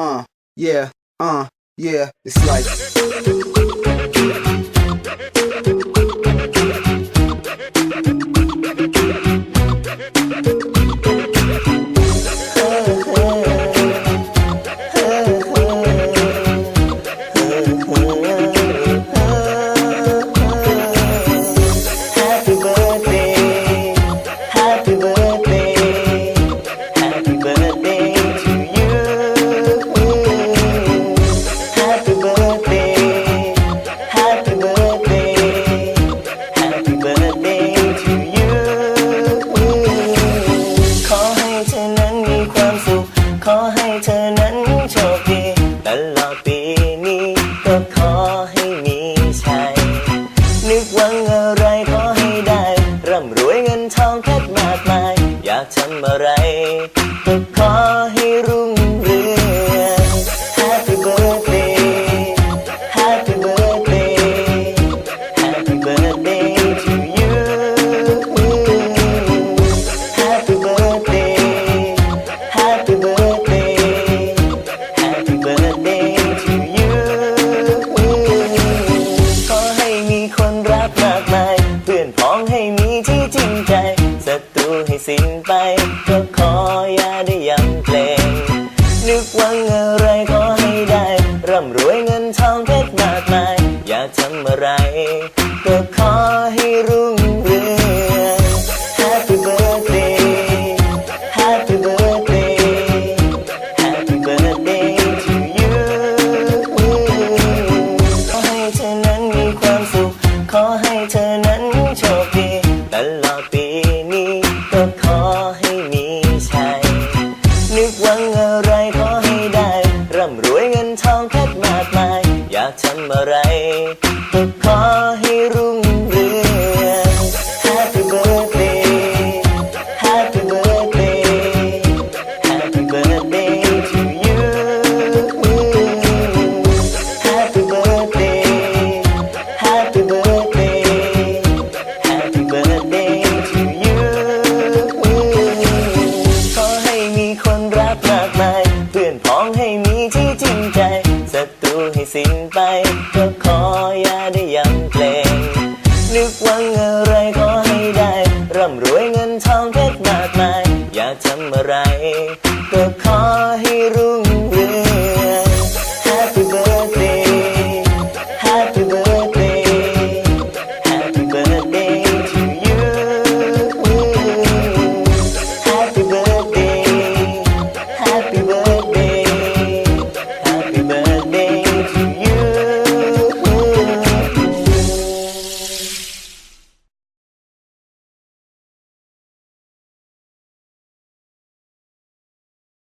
uh, yeah, uh, yeah. It's like. องแคบมากมาย อยากทำอะไรก็ขอให้รุ่งเรือง ศัตรูให้สิ้นไป ก็ขออย่าได้ย้ำเกรงนึกหวังอะไรขอให้ได้ ร่ำรวยเงินทองเพชรมากมาย อยากทำอะไร ก็ขอให้รุ่งเรือง Happy birthday Happy birthday Happy birthday to you ขอให้เธอนั้นมีความสุข ขอให้ วยเงินทองเพชรมากมาย อยากทำอะไรก็ขอให้รุ่งเรืองูให้สิ้นไป ก็ขออย่าได้ยำเกรงนึกหวังอะไรขอให้ได้ ร่ำรวยเงินทองเพชรมากมาย อยากทำอะไร ก็ขอให้รุ่ง